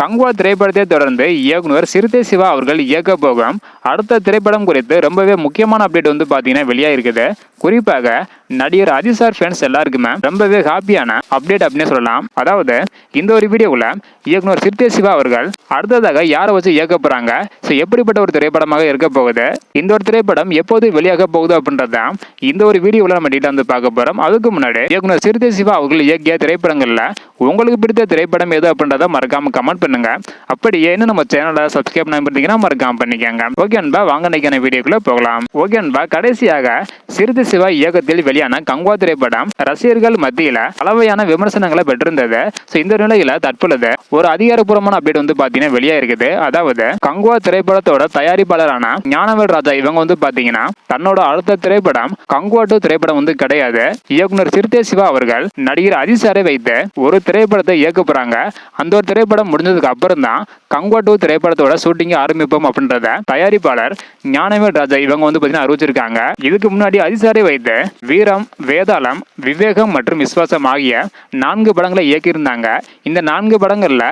கங்குவா திரைப்படத்தை தொடர்ந்து இயக்குனர் சிறுத்தை சிவா அவர்கள் இயக்க போகும். அடுத்த திரைப்படம் குறித்து ரொம்பவே முக்கியமான அப்டேட் வந்து பார்த்தீங்கன்னா வெளியாக இருக்குது குறிப்பாக நடிகர் அஜித் சார் ஃபேன்ஸ் எல்லாருக்குமே ரொம்பவே ஹாப்பியான அப்டேட் அப்படின்னு சொல்லலாம். அதாவது இந்த ஒரு வீடியோவில் இயக்குனர் சிறுத்தை சிவா அவர்கள் அடுத்ததாக யாரை வச்சு இயக்க போகிறாங்க ஸோ எப்படிப்பட்ட ஒரு திரைப்படமாக இருக்க போகுது? இந்த ஒரு திரைப்படம் எப்போது வெளியாக போகுது அப்படின்றதான் இந்த ஒரு வீடியோவில் நம்ம டீட்டாக வந்து பார்க்க போகிறோம் அதுக்கு முன்னாடி இயக்குனர் சிறுத்தை சிவா அவர்கள் இயக்கிய திரைப்படங்களில் உங்களுக்கு பிடித்த திரைப்படம் எது அப்படின்றத மறக்காம கமெண்ட் பண்ணுங்க. அப்படியே இன்னும் நம்ம சேனலை சப்ஸ்கிரைப் பண்ணி மறக்காம பண்ணிக்கோங்க. ஓகே அன்பா வாங்க நினைக்கிற வீடியோக்குள்ள போகலாம். ஓகே அன்பா கடைசியாக சிறுத்தை சிவா இயக்கத்தில் வெளியான கங்குவா திரைப்படம் ரசிகர்கள் மத்தியில அளவையான விமர்சனங்களை பெற்றிருந்தது. ஸோ இந்த நிலையில தற்பொழுது ஒரு அதிகாரப்பூர்வமான அப்டேட் வந்து பாத்தீங்கன்னா வெளியே இருக்குது அதாவது கங்குவா திரைப்படத்தோட தயாரிப்பாளரான ஞானவேல் ராஜா இவங்க வந்து பாத்தீங்கன்னா தன்னோட அடுத்த திரைப்படம் கங்குவா டூ திரைப்படம் வந்து கிடையாது. இயக்குனர் சிறுத்தை சிவா அவர்கள் நடிகர் அதிசாரை வைத்து ஒரு திரைப்படத்தை இயக்க போறாங்க. அந்த ஒரு திரைப்படம் முடிஞ்சதுக்கு அப்புறம் தான் கங்குவா டூ திரைப்படத்தோட ஷூட்டிங் ஆரம்பிப்போம் அப்படின்றத தயாரிப்பாளர் ஞானவேல் ராஜா இவங்க வந்து பாத்தீங்கன்னா அறிவிச்சிருக்காங்க. இதுக்கு முன்னாடி அஜித் சாரை வைத்து வீரம் வேதாளம் விவேகம் மற்றும் விஸ்வாசம் ஆகிய நான்கு படங்களை இயக்கியிருந்தாங்க. இந்த நான்கு படங்கள்ல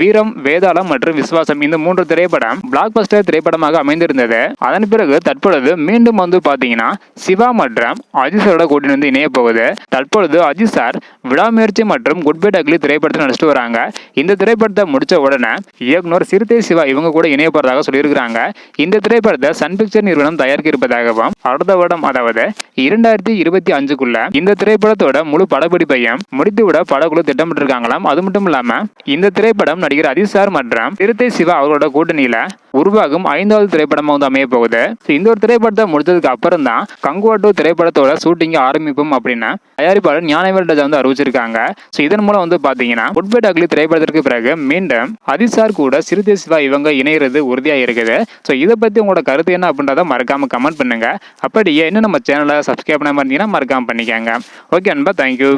வீரம் வேதாளம் மற்றும் விஸ்வாசம் இந்த மூன்று திரைப்படம் பிளாக் பஸ்டர் திரைப்படமாக அமைந்திருந்தது. அதன் பிறகு தற்பொழுது மீண்டும் வந்து பாத்தீங்கன்னா சிவா மற்றும் அஜித் சாரோட கூட்டணி வந்து இணைய போகுது. தற்பொழுது அஜித் சார் விடாமுயற்சி மற்றும் குட் பை டக்லி திரைப்படத்தில் நடிச்சிட்டு வராங்க. இந்த திரைப்படத்தை முடிச்ச உடனே இயக்குனர் சிறுத்தை சிவா இவங்க கூட இணைய போறதாக சொல்லியிருக்கிறாங்க. இந்த திரைப்படத்தை சன் பிக்சர் நிறுவனம் தயாரிக்க இருப்பதாகவும் அடுத்த வருடம் அதாவது இரண்டாயிரத்தி இருபத்தி அஞ்சுக்குள்ள இந்த திரைப்படத்தோட முழு படப்பிடிப்பையும் முடித்துவிட படக்குழு திட்டமிட்டிருக்காங்களாம். அது மட்டும் இல்லாம இந்த திரைப்படம் நடிகர் அதிசார் மற்றும் திருத்தை சிவா அவர்களோட கூட்டணியில உருவாகும் ஐந்தாவது திரைப்படமாக வந்து அமைய போகுது. இந்த ஒரு திரைப்படத்தை முடிச்சதுக்கு அப்புறம் தான் கங்குவா டூ திரைப்படத்தோட ஷூட்டிங் ஆரம்பிப்போம் அப்படின்னு தயாரிப்பாளர் ஞானவேல் ராஜா வந்து அறிவிச்சிருக்காங்க. ஸோ இதன் மூலம் வந்து பார்த்தீங்கன்னா குட்பை அக்லி திரைப்படத்திற்கு பிறகு மீண்டும் அதிசார் கூட சிறுத்தை சிவா இவங்க இணையிறது உறுதியாக இருக்குது. ஸோ இதை பற்றி உங்களோட கருத்து என்ன அப்படின்றத மறக்காம கமெண்ட் பண்ணுங்க. அப்படியே இன்னும் நம்ம சேனலை சப்ஸ்கிரைப் பண்ணாம இருந்தீங்கன்னா மறக்காம பண்ணிக்கோங்க. ஓகே அன்பா தேங்க்யூ